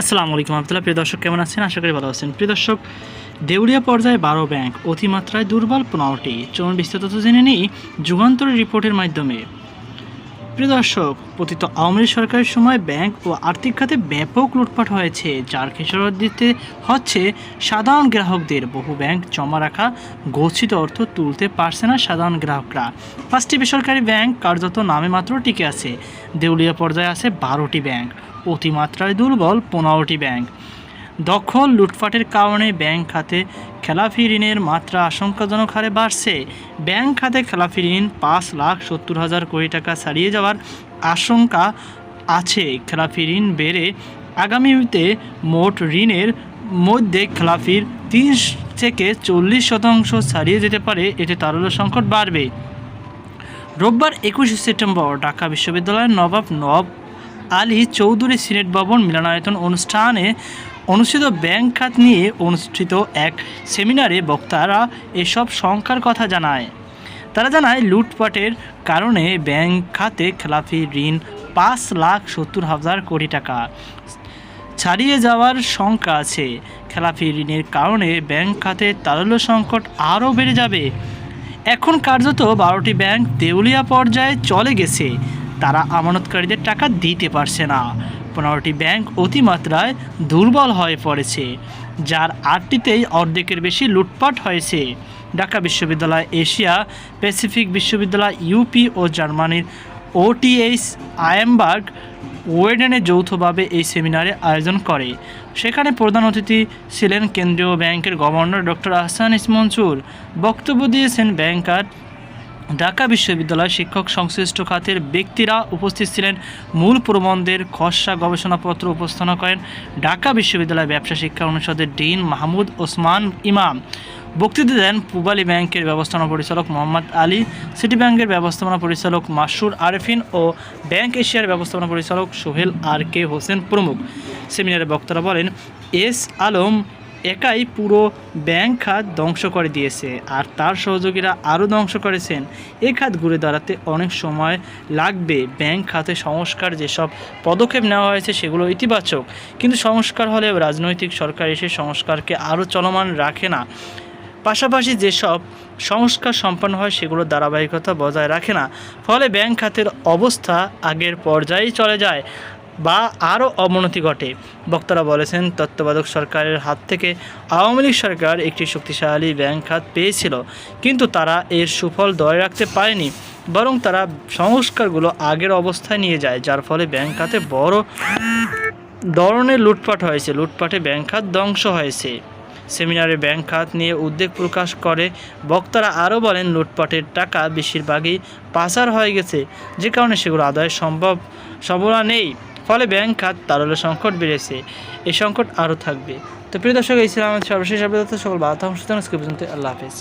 আসসালামু আলাইকুম আবদুল্লাহ। প্রিয় দর্শক, কেমন আছেন? আশা করি ভালো আছেন। প্রিয় দর্শক, দেউলিয়া পর্যায়ে বারো ব্যাংক, অতিমাত্রায় দুর্বল পনেরোটি। চলুন বিস্তারিত জেনে নিই যুগান্তরের রিপোর্টের মাধ্যমে। প্রিয় দর্শক, পতিত আওয়ামী লীগ সরকারের সময় ব্যাংক ও আর্থিক খাতে ব্যাপক লুটপাট হয়েছে, যার খেসারত দিতে হচ্ছে সাধারণ গ্রাহকদের। বহু ব্যাংক জমা রাখা, গচ্ছিত অর্থ তুলতে পারছে না সাধারণ গ্রাহকরা। পাঁচটি বেসরকারি ব্যাংক কার্যত নামে মাত্র টিকে আছে। দেউলিয়া পর্যায়ে আছে বারোটি ব্যাংক। অতিমাত্রায় দুর্বল পনেরোটি ব্যাংক। দখল লুটপাটের কারণে ব্যাংক খাতে খেলাফি ঋণের মাত্রা আশঙ্কাজনক হারে বাড়ছে। ব্যাংক খাতে খেলাফি ঋণ পাঁচ লাখ সত্তর হাজার কোটি টাকা ছাড়িয়ে যাওয়ার আশঙ্কা আছে। খেলাফি ঋণ বেড়ে আগামীতে মোট ঋণের মধ্যে খেলাফির তিরিশ থেকে চল্লিশ শতাংশ ছাড়িয়ে যেতে পারে, এতে তারল্য সংকট বাড়বে। রোববার একুশে সেপ্টেম্বর ঢাকা বিশ্ববিদ্যালয়ের নবাব নব আলী চৌধুরী সিনেট ভবন মিলনায়তন অনুষ্ঠানে অনুষ্ঠিত ব্যাংক খাত নিয়ে অনুষ্ঠিত এক সেমিনারে বক্তারা এসব সংখ্যার কথা জানায়। তারা জানায়, লুটপাটের কারণে ব্যাংক খাতে খেলাফি ঋণ পাঁচ লাখ সত্তর হাজার কোটি টাকা। ছাড়িয়ে যাওয়ার শঙ্কা আছে। খেলাফি ঋণের কারণে ব্যাংক খাতে তারল্য সংকট আরও বেড়ে যাবে। এখন কার্যত বারোটি ব্যাংক দেউলিয়া পর্যায়ে চলে গেছে। তারা আমানতকারীদের টাকা দিতে পারছে না। পনেরোটি ব্যাংক অতিমাত্রায় দুর্বল হয়ে পড়েছে, যার আটটিতেই অর্ধেকের বেশি লুটপাট হয়েছে। ঢাকা বিশ্ববিদ্যালয় এশিয়া প্যাসিফিক বিশ্ববিদ্যালয় ইউপি ও জার্মানির ওটিএইচ আয়ামবার্গ ওয়েডেনে যৌথভাবে এই সেমিনারে আয়োজন করে। সেখানে প্রধান অতিথি ছিলেন কেন্দ্রীয় ব্যাংকের গভর্নর ডক্টর আহসান ইসমনসুর বক্তব্য দিয়েছেন ব্যাংকার ঢাকা বিশ্ববিদ্যালয় শিক্ষক সংশ্লিষ্ট খাতের ব্যক্তিরা উপস্থিত ছিলেন। মূল প্রবন্ধের খসড়া গবেষণাপত্র উপস্থাপনা করেন ঢাকা বিশ্ববিদ্যালয় ব্যবসা শিক্ষা অনুষদের ডিন মাহমুদ ওসমান ইমাম। বক্তৃতা দেন পূবালী ব্যাংকের ব্যবস্থাপনা পরিচালক মোহাম্মদ আলী, সিটি ব্যাংকের ব্যবস্থাপনা পরিচালক মাসুর আরেফিন ও ব্যাংক এশিয়ার ব্যবস্থাপনা পরিচালক সোহেল আর কে হোসেন প্রমুখ। সেমিনারে বক্তারা বলেন, এস আলম একাই পুরো ব্যাংক খাত ধ্বংস করে দিয়েছে আর তার সহযোগীরা আরও ধ্বংস করেছেন। এ খাত ঘুরে দাঁড়াতে অনেক সময় লাগবে। ব্যাংক খাতে সংস্কার যেসব পদক্ষেপ নেওয়া হয়েছে সেগুলো ইতিবাচক। কিন্তু সংস্কার হলেও রাজনৈতিক সরকার এসে সংস্কারকে আরও চলমান রাখে না। পাশাপাশি যেসব সংস্কার সম্পন্ন হয় সেগুলোর ধারাবাহিকতা বজায় রাখে না। ফলে ব্যাংক খাতের অবস্থা আগের পর্যায়েই চলে যায়। বা আরও অবনতি ঘটে। বক্তারা বলেছেন, তত্ত্বাবধায়ক সরকারের হাত থেকে আওয়ামী লীগ সরকার একটি শক্তিশালী ব্যাংক খাত পেয়েছিল, কিন্তু তারা এর সুফল ধরে রাখতে পারেনি, বরং তারা সংস্কারগুলো আগের অবস্থায় নিয়ে যায়, যার ফলে ব্যাংক খাতে বড় ধরনের লুটপাট হয়েছে। লুটপাটে ব্যাংক খাত ধ্বংস হয়েছে। সেমিনারে ব্যাংক খাত নিয়ে উদ্বেগ প্রকাশ করে বক্তারা আরও বলেন, লুটপাটের টাকা বেশিরভাগই পাচার হয়ে গেছে, যে কারণে সেগুলো আদায় সম্ভব সম্ভাবনা নেই। ফলে ব্যাংক খাত তারল্য সংকট বেড়েছে। এই সংকট আরও থাকবে। তো প্রিয় দর্শক, এই ছিল আমাদের সর্বশেষ আবেদন সকল আজকে পর্যন্ত আল্লাহ হাফেজ।